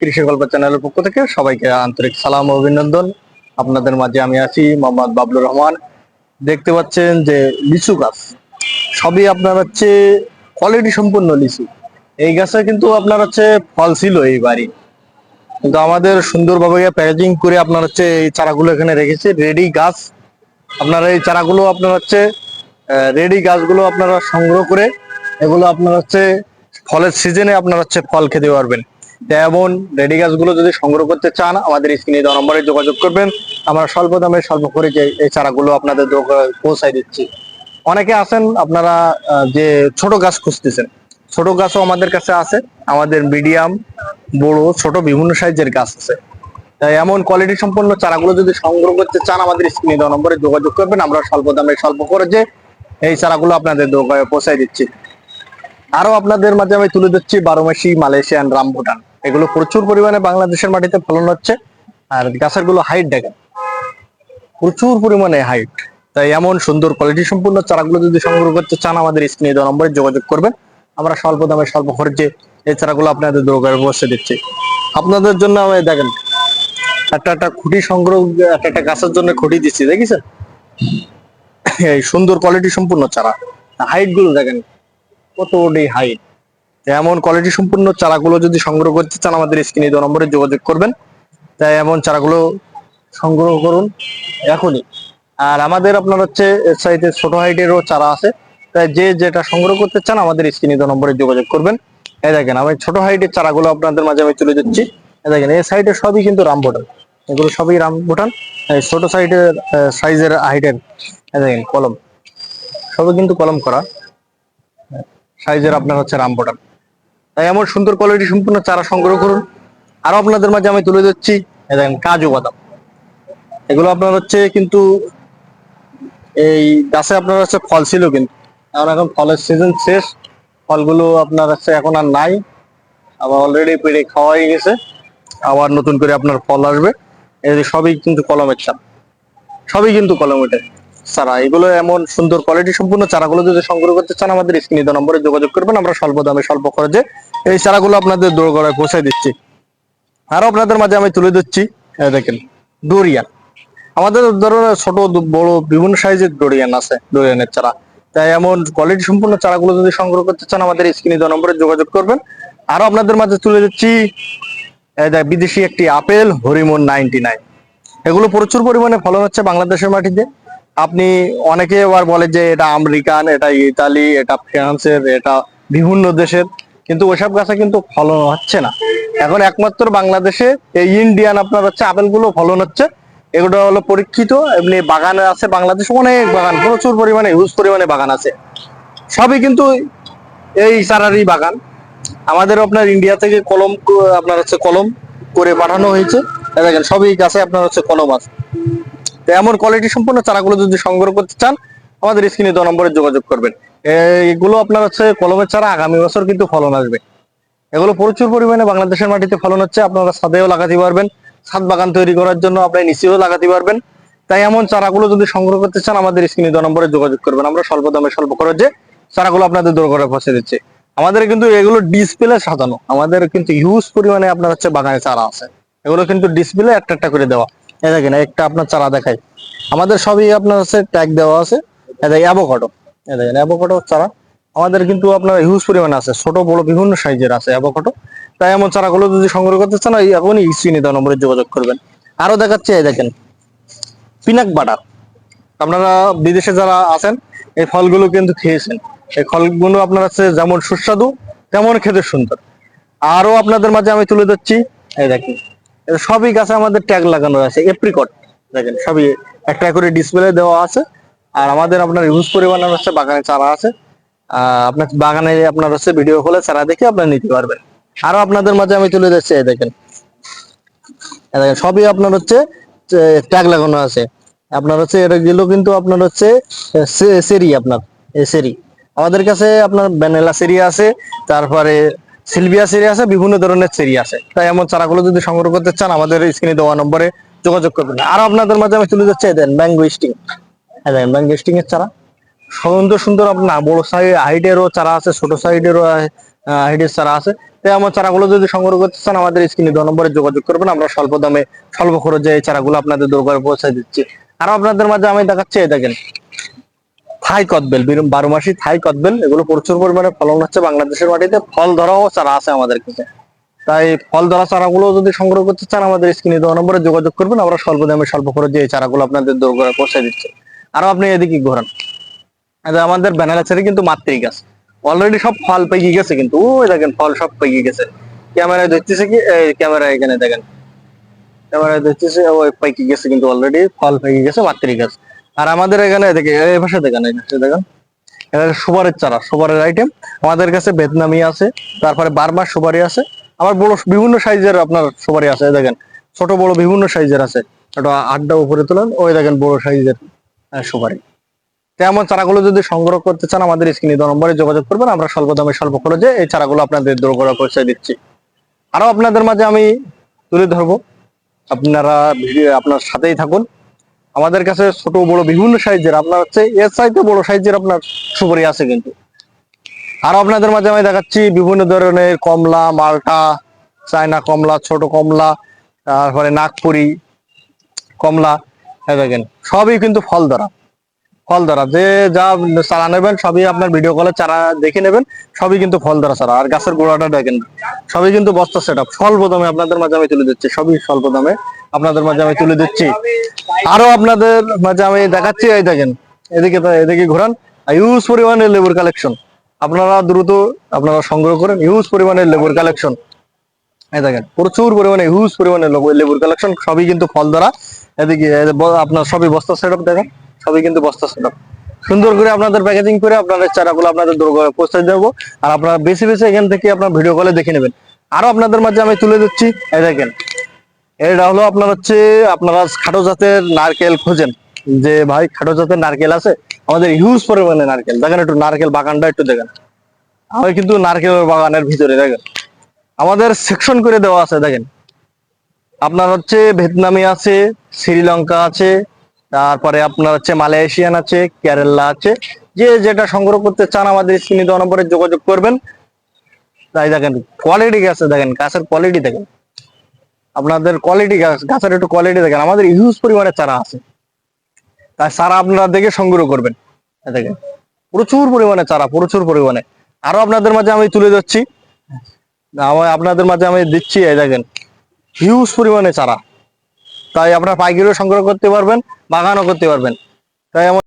কৃষি গল্প চ্যানেলের পক্ষ থেকে সবাইকে আন্তরিক সালাম অভিনন্দন। আপনাদের মাঝে আমি আছি মোহাম্মদ বাবলুর রহমান। দেখতে পাচ্ছেন যে লিচু গাছ, সবই আপনার হচ্ছে কোয়ালিটি সম্পূর্ণ লিচু। এই গাছে কিন্তু আপনার হচ্ছে ফল ছিল এই বাড়ি কিন্তু আমাদের সুন্দরভাবে প্যাকেজিং করে আপনার হচ্ছে এই চারাগুলো এখানে রেখেছে রেডি গাছ। আপনারা এই চারাগুলো আপনার হচ্ছে রেডি গাছগুলো আপনারা সংগ্রহ করে এগুলো আপনার হচ্ছে ফলের সিজনে আপনার হচ্ছে ফল খেতে পারবেন। যেমন রেডি গাছগুলো যদি সংগ্রহ করতে চান, আমাদের স্ক্রিনে দেওয়া নম্বরে যোগাযোগ করবেন। আমরা স্বল্প দামে, স্বল্প যে এই চারাগুলো আপনাদের পৌঁছাই দিচ্ছি। অনেকে আছেন, আপনারা যে ছোট গাছ খুঁজতেছেন। ছোট গাছও আমাদের কাছে আছে। আমাদের মিডিয়াম, বড়, ছোট বিভিন্ন সাইজের গাছ আছে। তাই এমন কোয়ালিটি সম্পন্ন চারাগুলো যদি সংগ্রহ করতে চান, আমাদের স্ক্রিনে দেওয়া নম্বরে যোগাযোগ করবেন। আমরা স্বল্প দামে, স্বল্প যে এই চারাগুলো আপনাদের পৌঁছাই দিচ্ছি। আরও আপনাদের মাঝে আমি তুলে দিচ্ছি বারোমাসি মালয়েশিয়ান রামভুটান। এগুলো প্রচুর পরিমাণে বাংলাদেশের মাটিতে ফলন হচ্ছে। আর গাছেরগুলো হাইট দেখেন। প্রচুর পরিমাণে হাইট তাই এমন সুন্দর কোয়ালিটি সম্পূর্ণ চারাগুলো যদি সংগ্রহ করতে চান, আমাদের স্ক্রিনে দেওয়া নম্বরে যোগাযোগ করবেন। আমরা স্বল্প দামে, স্বল্প খরচে এই চারাগুলো আপনাদের দোকানে পৌঁছে দিচ্ছি। আপনাদের জন্য আমি দেখেন, একটা একটা খুঁটি সংগ্রহ, একটা একটা গাছের জন্য খুঁটি দিচ্ছি, দেখেছেন? এই সুন্দর কোয়ালিটি সম্পূর্ণ চারা। হাইটগুলো দেখেন। কত হাইট এমন কোয়ালিটি সম্পূর্ণ চারাগুলো যদি সংগ্রহ করতে চান, আমাদের স্ক্রিনে দেওয়া নম্বরে যোগাযোগ করবেন। তাই এমন চারাগুলো সংগ্রহ করুন এখনই। আর আমাদের আপনার হচ্ছে সাইডে ছোট হাইটেরও চারা আছে। তাই যে যেটা সংগ্রহ করতে চান, আমাদের স্ক্রিনে দেওয়া নম্বরে যোগাযোগ করবেন। এই দেখেন, আমি ছোট হাইটের চারাগুলো আপনাদের মাঝে আমি তুলে দিচ্ছি এই দেখেন, এই সাইডে সবই কিন্তু রামবোটান এগুলো সবই রামবোটান এই ছোট সাইডের সাইজের হাইটের দেখেন, কলম। সবই কিন্তু কলম করা। সাইজের আপনার হচ্ছে রামবোটান তাই এমন সুন্দর কোয়ালিটি সম্পূর্ণ চারা সংগ্রহ করুন। আরও আপনাদের মাঝে আমি তুলে দিচ্ছি দেখেন কাজু বাদাম। এগুলো আপনার হচ্ছে কিন্তু এই গাছে আপনার হচ্ছে ফল ছিল কিন্তু। এখন এখন ফলের সিজন শেষ, ফলগুলো আপনার হচ্ছে এখন আর নাই। আবার অলরেডি পেড়ে খাওয়া হয়ে গেছে। আবার নতুন করে আপনার ফল আসবে। এই সবই কিন্তু কলমের চারা সবই কিন্তু কলমের চারা, এগুলো এমন সুন্দর কোয়ালিটি সম্পূর্ণ চারাগুলো যদি সংগ্রহ করতে চান, আমাদের স্ক্রিনে দেওয়া নম্বরে যোগাযোগ করবেন। আমরা স্বল্প দামে, স্বল্প খরচে এই চারাগুলো আপনাদের দোরগড়ায় পৌঁছে দিচ্ছি। আরও আপনাদের মাঝে আমি তুলে দিচ্ছি দেখেন, ডোরিয়ান। আমাদের ধরনের ছোট, বড়, বিভিন্ন সাইজের ডোরিয়ান আছে, ডোরিয়ানের চারা। তাই এমন কোয়ালিটি সম্পূর্ণ চারাগুলো যদি সংগ্রহ করতে চান, আমাদের স্ক্রিনে দেওয়া নম্বরে যোগাযোগ করবেন। আরও আপনাদের মাঝে তুলে দিচ্ছি বিদেশি একটি আপেল হরিমন নাইনটি নাইন। এগুলো প্রচুর পরিমাণে ফলন হচ্ছে বাংলাদেশের মাটিতে। আপনি অনেকে আবার বলে যে এটা আমেরিকান, এটা ইতালি, এটা ফ্রান্সের, এটা বিভিন্ন দেশের। কিন্তু ওইসব গাছে কিন্তু ফলন হচ্ছে না। এখন একমাত্র বাংলাদেশে এই ইন্ডিয়ান আপনার হচ্ছে আপেলগুলো ফলন হচ্ছে। এগুলো হলো পরীক্ষিত, এমনি বাগানে আছে বাংলাদেশে অনেক বাগান, প্রচুর পরিমাণে হিউজ পরিমাণে বাগান আছে। সবই কিন্তু এই চারারই বাগান। আমাদের আপনার ইন্ডিয়া থেকে কলম, আপনার হচ্ছে কলম করে পাঠানো হয়েছে। দেখেন, সবই গাছে আপনার হচ্ছে কলম আছে। তো এমন কোয়ালিটি সম্পূর্ণ চারাগুলো যদি সংগ্রহ করতে চান, আমাদের স্ক্রিনে দেওয়া নম্বরে যোগাযোগ করবেন। এগুলো আপনার হচ্ছে কলমের চারা, আগামী বছর কিন্তু ফলন আসবে। এগুলো প্রচুর পরিমাণে বাংলাদেশের মাটিতে ফলন হচ্ছে, আপনারা ছাদেও লাগাতে পারবেন। ছাদ বাগান তৈরি করার জন্য আপনি নিচেও লাগাতে পারবেন। তাই এমন চারাগুলো যদি সংগ্রহ করতে চান, আমাদের স্ক্রিনে দেওয়া নম্বরে যোগাযোগ করবেন। আমরা স্বল্প দামে, স্বল্প খরচে চারাগুলো আপনাদের দূর করে পৌঁছে দিচ্ছে। আমাদের কিন্তু এগুলো ডিসপ্লে সাজানো। আমাদের কিন্তু হিউজ পরিমাণে আপনার হচ্ছে বাগানে চারা আছে। এগুলো কিন্তু ডিসপ্লে একটা একটা করে দেওয়া। দেখেন, একটা আপনার চারা দেখাই। আমাদের সবই আপনার হচ্ছে ট্যাগ দেওয়া আছে। দেখেন অ্যাভোকাডো দেখেন অ্যাভোকাডো চারা। আমাদের কিন্তু আপনার হিউজ পরিমাণে আছে, ছোট, বড়, বিভিন্ন সাইজের আছে অ্যাভোকাডো তাই এমন চারাগুলো যদি সংগ্রহ করতে চান এখনই স্ক্রিনে দেওয়া নম্বরে যোগাযোগ করবেন। আরও দেখাচ্ছে, এই দেখেন, পিনাক বাটার আপনারা বিদেশে যারা আছেন, এই ফলগুলো কিন্তু খেয়েছেন। এই ফলগুলো আপনার হচ্ছে যেমন সুস্বাদু, তেমন খেতে সুন্দর। আরও আপনাদের মাঝে আমি তুলে দিচ্ছি এই দেখেন। সবই গাছে আমাদের ট্যাগ লাগানো আছে এপ্রিকট দেখেন, সবই একটা করে ডিসপ্লে দেওয়া আছে। আর আমাদের আপনার ইউজ পরিমাণের হচ্ছে বাগানে চারা আছে। আপনার বাগানে আপনার হচ্ছে ভিডিও কলে চারা দেখে আপনার নিতে পারবেন। আরও আপনাদের মাঝে আমি তুলে এই দেখেন। দেখেন, সবই আপনার হচ্ছে ট্যাগ লাগানো আছে। আপনার হচ্ছে, এটা গুলো কিন্তু আপনার হচ্ছে সেরি আপনার সেরি। আমাদের কাছে আপনার ভ্যানিলা সেরি আছে, তারপরে সিলভিয়া সেরি আছে, বিভিন্ন ধরনের সেরি আছে। তাই এমন চারাগুলো যদি সংগ্রহ করতে চান, আমাদের স্ক্রিনে দেওয়া নম্বরে যোগাযোগ করবেন। আর আপনাদের মাঝে আমি তুলে যাচ্ছি দেন ম্যাঙ্গো স্টিং দেখেন ম্যাঙ্গো স্টিং এর চারা। সুন্দর সুন্দর আপনার, বড় সাইজ হাইটেরও চারা আছে, ছোট সাইডেরও হাইটের চারা আছে। তাই আমার চারাগুলো যদি সংগ্রহ করতে চান, আমাদের স্ক্রিনে দেওয়া নম্বরে যোগাযোগ করবেন। আমরা স্বল্প দামে, স্বল্প খরচে এই চারাগুলো আপনাদের দরকার পৌঁছে দিচ্ছি। আর আপনাদের মাঝে আমি দেখাচ্ছি দেখেন। থাই কদবেল বীর- মাসি থাই কদবেল, এগুলো প্রচুর পরিমাণে ফলন হচ্ছে বাংলাদেশের মাটিতে। ফল ধরাও চারা আছে আমাদের কাছে। তাই ফল ধরা চারাগুলো যদি সংগ্রহ করতে চান, আমাদের স্ক্রিনে দেওয়া নম্বরে যোগাযোগ করবেন। আমরা স্বল্প দামে, স্বল্প খরচে এই চারাগুলো আপনাদের দোরগড়ে পৌঁছে দিচ্ছি। আরও আপনি এদিকে ঘোরান। আমাদের ব্যানার আছে কিন্তু মাতৃ গাছ। অলরেডি সব ফল পেকে গেছে কিন্তু। ওই দেখেন, ফল সব পেকে গেছে। ক্যামেরায় দেখতেছে কি? এই ক্যামেরা এখানে দেখেন। ক্যামেরায় দেখতেছে ওই পেকে গেছে কিন্তু অলরেডি ফল পেকে গেছে মাতৃ গাছ। আর আমাদের এখানে দেখে, এই ভাষা দেখেন, এই পাশে দেখেন। এটা সুপারের চারা, সুপারের আইটেম আমাদের কাছে ভিয়েতনামি আছে, তারপরে বারবার সুপারি আছে। আবার বড় বিভিন্ন সাইজের আপনার সুপারি আছে দেখেন। ছোট, বড় বিভিন্ন সাইজের আছে। এটা আড্ডা উপরে তোলেন, ওই দেখেন বড় সাইজের সুপারি। তেমন চারাগুলো যদি সংগ্রহ করতে চান, আমাদের স্ক্রিনে নম্বরে যোগাযোগ করবেন। আমরা স্বল্প দামে, স্বল্প খরচে এই চারাগুলো আপনাদের দোরগোড়া পৌঁছে দিচ্ছি। আরও আপনাদের মাঝে আমি তুলে ধরবো। আপনারা ভিডিও আপনার সাথেই থাকুন। আমাদের কাছে ছোট বড় বিভিন্ন সাইজের, আপনার হচ্ছে এর চাইতে বড় সাইজের আপনার সুপারি আছে কিন্তু। আরও আপনাদের মাঝে আমি দেখাচ্ছি বিভিন্ন ধরনের কমলা, মালটা, চায়না কমলা, ছোট কমলা, তারপরে নাগপুরি কমলা দেখেন, সবই কিন্তু ফল ধরা ফল ধরা যে যা চারা নেবেন, সবই আপনার ভিডিও কলে চারা দেখে নেবেন, সবই কিন্তু ফল ধরা চারা। আর গাছের গোড়াটা দেখেন, সবই কিন্তু বস্তা সেট আপ স্বল্প দামে আপনাদের মাঝে আমি তুলে দিচ্ছি, সবই স্বল্প দামে। আপনাদের মাঝে আমি তুলে দিচ্ছি আরও আপনাদের মাঝে আমি দেখাচ্ছি, এই দেখেন, এদিকে এদিকে ঘোরান। ইউজ পরিমাণে লেবুর কালেকশন আপনারা দ্রুত আপনারা সংগ্রহ করেন ইউজ পরিমাণে লেবুর কালেকশন এই দেখেন, প্রচুর পরিমাণে হিউজ পরিমাণে লেবুর কালেকশন সবই কিন্তু ফল ধরা এদিকে আপনার সবই বস্তা সেটআপ দেখেন, সবই কিন্তু বস্তা সেটআপ সুন্দর করে আপনাদের প্যাকেজিং করে আপনাদের চারাগুলো আপনাদের পৌঁছে দেবো। আর আপনারা বেশি বেশি এখান থেকে আপনার ভিডিও কলে দেখে নেবেন। আরও আপনাদের মাঝে আমি তুলে দিচ্ছি এই দেখেন এটা হলো আপনার হচ্ছে, আপনারা খাটো জাতের নারকেল খোঁজেন। যে ভাই, খাটো জাতের নারকেল আছে, আমাদের হিউজ পরিমাণে নারকেল। দেখেন একটু নারকেল বাগানটা একটু দেখেন। আমি কিন্তু নারকেলের বাগানের ভিতরে দেখেন। আমাদের সেকশন করে দেওয়া আছে, দেখেন। আপনার হচ্ছে ভিয়েতনামি আছে, শ্রীলঙ্কা আছে, তারপরে আপনার হচ্ছে মালয়েশিয়ান আছে, কেরালা আছে। যে যেটা সংগ্রহ করতে চান আমাদের স্ক্রিনে দেওয়া নম্বরে যোগাযোগ করবেন। তাই দেখেন কোয়ালিটি গাছে দেখেন, গাছের কোয়ালিটি দেখেন। আপনাদের কোয়ালিটি গাছ, গাছের একটু কোয়ালিটি দেখেন, আমাদের হিউজ পরিমাণে চারা আছে। তাই চারা আপনারা দেখে সংগ্রহ করবেন। দেখেন, প্রচুর পরিমাণে চারা, প্রচুর পরিমাণে। আরও আপনাদের মাঝে আমি তুলে যাচ্ছি আপনাদের মাঝে আমি দিচ্ছি, এই দেখেন হিউজ পরিমাণে চারা। তাই আপনারা পাইকারিও সংগ্রহ করতে পারবেন, বাগানও করতে পারবেন। তাই আমার